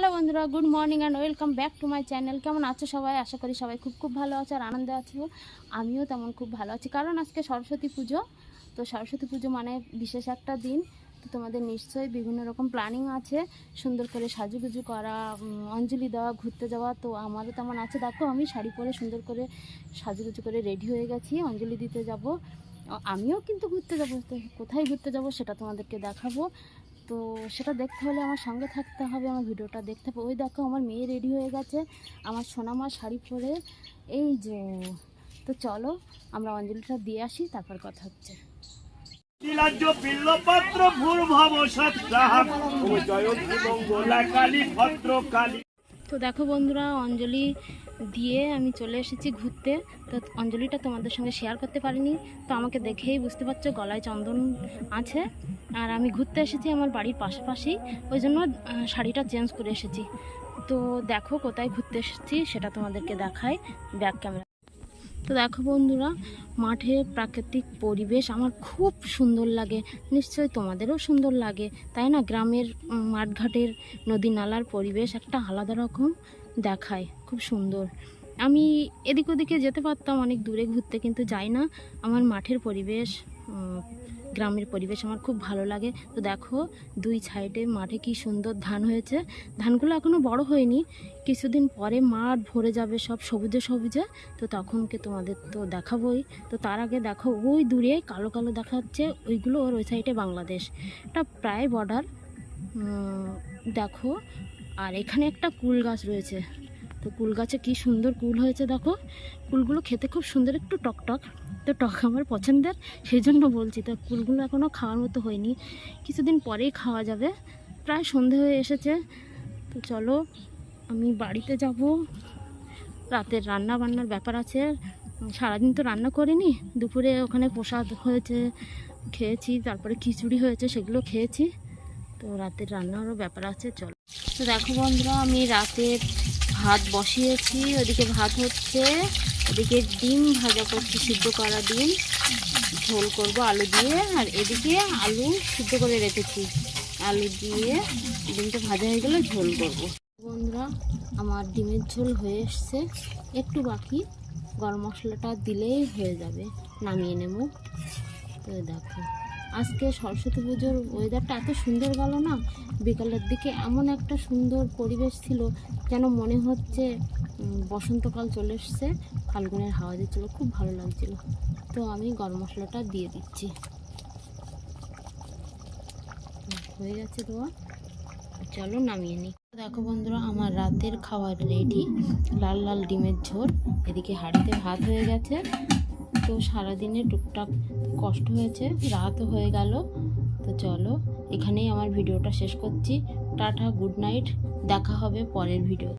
Hello বন্ধুরা good morning and welcome back to my channel কেমন আছো সবাই? আশা করি সবাই খুব খুব ভালো আছে আর আনন্দে আছো। আমিও তেমন খুব ভালো আছি। কারণ আজকে সরস্বতী পুজো। তো সরস্বতী পুজো মানে বিশেষ একটা দিন। তো তোমাদের নিশ্চয়ই বিভিন্ন রকম প্ল্যানিং আছে। সুন্দর করে সাজুগুজু করা অঞ্জলি দেওয়া, ঘুরতে যাওয়া। তো আমারও তেমন আছে। দেখো, আমি শাড়ি পরে সুন্দর করে সাজুগুজু করে রেডি হয়ে গেছি, অঞ্জলি দিতে যাব। আমিও কিন্তু ঘুরতে যাব। কোথায় ঘুরতে যাব সেটা তোমাদেরকে দেখাবো। তো সেটা দেখতে হলে আমার সঙ্গে থাকতে হবে, আমার ভিডিওটা দেখতে হবে। ওই দেখো আমার মেয়ে রেডি হয়ে গেছে, আমার সোনামা শাড়ি পরে। এই যে, তো চলো আমরা অঞ্জলিটা দিয়ে আসি, তারপর কথা হচ্ছে। তো দেখো বন্ধুরা, অঞ্জলি দিয়ে আমি চলে এসেছি ঘুরতে। তো অঞ্জলিটা তোমাদের সঙ্গে শেয়ার করতে পারিনি। তো আমাকে দেখেই বুঝতে পারছ গলায় চন্দন আছে। আর আমি ঘুরতে এসেছি আমার বাড়ির পাশাপাশি। ওই জন্য শাড়িটা চেঞ্জ করে এসেছি। তো দেখো কোথায় ঘুরতে এসেছি, সেটা তোমাদেরকে দেখায় ব্যাক ক্যামেরা তো দেখো বন্ধুরা মাঠে প্রাকৃতিক পরিবেশ আমার খুব সুন্দর লাগে। নিশ্চয়ই তোমাদেরও সুন্দর লাগে, তাই না? গ্রামের মাঠঘাটের নদী নালার পরিবেশ একটা আলাদা রকম দেখায়, খুব সুন্দর। আমি এদিক ওদিকে যেতে পারতাম অনেক দূরে ঘুরতে, কিন্তু যাই না, আমার মাঠের পরিবেশ গ্রামের পরিবেশ আমার খুব ভালো লাগে। তো দেখো, দুই সাইডে মাঠে কি সুন্দর ধান হয়েছে। ধানগুলো এখনও বড় হয়নি। কিছুদিন পরে মাঠ ভরে যাবে সব সবুজে সবুজে। তো তখনকে তোমাদের তো দেখাবোই। তো তার আগে দেখো, ওই দূরে কালো কালো দেখা যাচ্ছে, ওইগুলো ওর ওই সাইডে বাংলাদেশ। এটা প্রায় বর্ডার দেখো, আর এখানে একটা কুল গাছ রয়েছে। তো কুল গাছে কি সুন্দর কুল হয়েছে দেখো। কুলগুলো খেতে খুব সুন্দর, একটু টক টক। তো টক আমার পছন্দের, সেই জন্য বলছি, তো কুলগুলো এখনও খাওয়ার মতো হয়নি। কিছুদিন পরেই খাওয়া যাবে। প্রায় সন্ধে হয়ে এসেছে। তো চলো, আমি বাড়িতে যাব। রাতের রান্না বান্নার ব্যাপার আছে। সারাদিন তো রান্না করিনি। দুপুরে ওখানে প্রসাদ হয়েছে, খেয়েছি, তারপরে খিচুড়ি হয়েছে, সেগুলো খেয়েছি। তো রাতের রান্নারও ব্যাপার আছে, চলো। তো দেখো বন্ধুরা, আমি রাতের ভাত বসিয়েছি, ওদিকে ভাত হচ্ছে ওদিকে ডিম ভাজা করছি, সিদ্ধ করা ডিম। ঝোল করব আলু দিয়ে, আর এদিকে আলু সিদ্ধ করে রেখেছি। আলু দিয়ে ডিমটা ভাজা হয়ে গেলে ঝোল করব। বন্ধুরা, আমার ডিমের ঝোল হয়ে এসছে। একটু বাকি গরম মশলাটা দিলেই হয়ে যাবে। নামিয়ে নেব। তো দেখো। আজকে সরস্বতী পুজোর ওয়েদারটা এত সুন্দর গেল না? বিকালের দিকে এমন একটা সুন্দর পরিবেশ ছিল যেন মনে হচ্ছে বসন্তকাল চলে এসছে, ফাল্গুনের হাওয়া দিচ্ছিল, খুব ভালো লাগছিল। তো আমি গরম মশলাটা দিয়ে দিচ্ছি। হয়ে গেছে তোমার চলো নামিয়ে নিই। দেখো বন্ধুরা, আমার রাতের খাবার রেডি। লাল লাল ডিমের ঝোল, এদিকে হাঁড়িতে ভাত হয়ে গেছে। তো সারাদিনে টুকটাক কষ্ট হয়েছে, রাতও হয়ে গেল। তো চলো, এখানেই আমার ভিডিওটা শেষ করছি। টাটা, গুড নাইট, দেখা হবে পরের ভিডিও